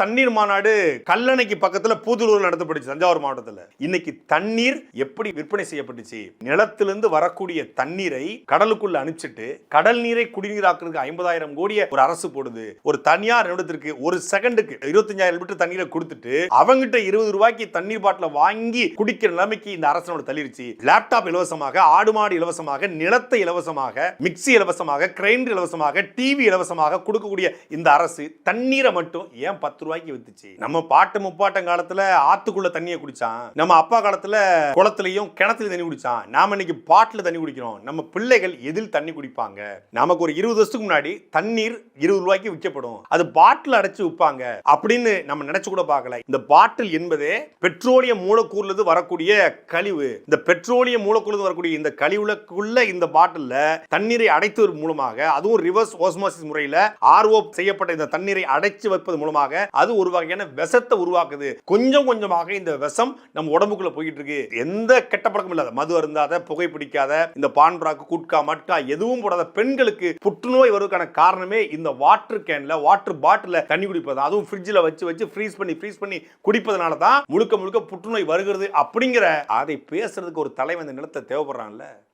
தண்ணீர் மாநாடு கல்லணைக்கு பக்கத்துல பூதுலூர் நடத்தப்பட்டுச்சு தஞ்சாவூர் மாவட்டத்துல. இன்னைக்கு தண்ணீர் எப்படி விற்பனை செய்யப்பட்டுச்சு? நிலத்திலிருந்து வரக்கூடிய தண்ணீரை கடலுக்குள்ள அனுப்பிச்சிட்டு கடல் நீரை குடிநீராக்குறதுக்கு ஐம்பதாயிரம் கோடிய ஒரு அரசு போடுது. ஒரு தனியார் நிமிடத்திற்கு ஒரு செகண்டுக்கு இருபத்தஞ்சாயிரம் லிட்டர் தண்ணீரை கொடுத்துட்டு அவங்கிட்ட இருபது ரூபாய்க்கு தண்ணீர் பாட்டில வாங்கி குடிக்கிற நிலைமைக்கு இந்த அரசனோட தள்ளிருச்சு. லேப்டாப் இலவசமாக ஆடு மாடு இலவசமாக நிலத்தை இலவசமாக மிக்சி இலவசமாக கிரைண்டர் இலவசமாக டிவி இலவசமாக கொடுக்கக்கூடிய இந்த அரசு தண்ணீரை மட்டும் ஏன் பத்து ரூபாய்க்கு வித்துச்சு நம்ம பாட்டு முப்பாட்டம் காலத்துல ஆத்துக்குள்ள தண்ணியை குடிச்சான். நம்ம அப்பா காலத்துல குளத்துலயும் கிணத்துல தண்ணி குடிச்சான். நாம இன்னைக்கு பாட்டில் தண்ணி குடிக்கிறோம். நம்ம பிள்ளைகள் எதில் தண்ணி குடிப்பாங்க? நமக்கு ஒரு இருபது வருஷத்துக்கு முன்னாடி தண்ணீர் இருபது ரூபாய்க்கு விற்கப்படும். அது பாட்டில் அடைச்சு விற்பாங்க. அப்படின்னு நம்ம நினைச்சு கூட பார்க்கல. இந்த பாட்டில் என்பதே பெட்ரோலிய மூலக்கூறுல இருந்து வரக்கூடிய கழிவு. இந்த பெட்ரோலிய மூலக்கூறுல இருந்து வரக்கூடிய இந்த கழிவுக்குள்ள இந்த பாட்டில்ல தண்ணீரை அடைத்தது மூலமாக அதுவும் ரிவர்ஸ் ஓஸ்மோசிஸ் முறையில் ஆர்ஓ செய்யப்பட்ட இந்த தண்ணீரை அடைச்சு வைப்பது மூலமாக அது ஒரு வகையான விஷத்தை உருவாக்குது. கொஞ்சம் கொஞ்சமாக இந்த விஷம் நம்ம உடம்புக்குள்ள போயிட்டு இருக்கு எந்த கெட்ட பழக்கம் இல்லாத மது அருந்தாத புகை பிடிக்காத இந்த பான்பிராக்கு குட்கா மட்கா எதுவும் போடாத பெண்களுக்கு புற்றுநோய் வருவதற்கான காரணமே இந்த வாட்டர் கேன்ல வாட்டர் பாட்டில தண்ணி குடிப்பது. அதுவும் ஃப்ரிட்ஜில் வச்சு வச்சு ஃப்ரீஸ் பண்ணி ஃப்ரீஸ் பண்ணி குடிப்பதனால தான் முழுக்க முழுக்க புற்றுநோய் வருகிறது அப்படிங்கிற அதை பேசுறதுக்கு ஒரு தலைவன் இந்த நிலத்தை தேவைப்படுறான்ல.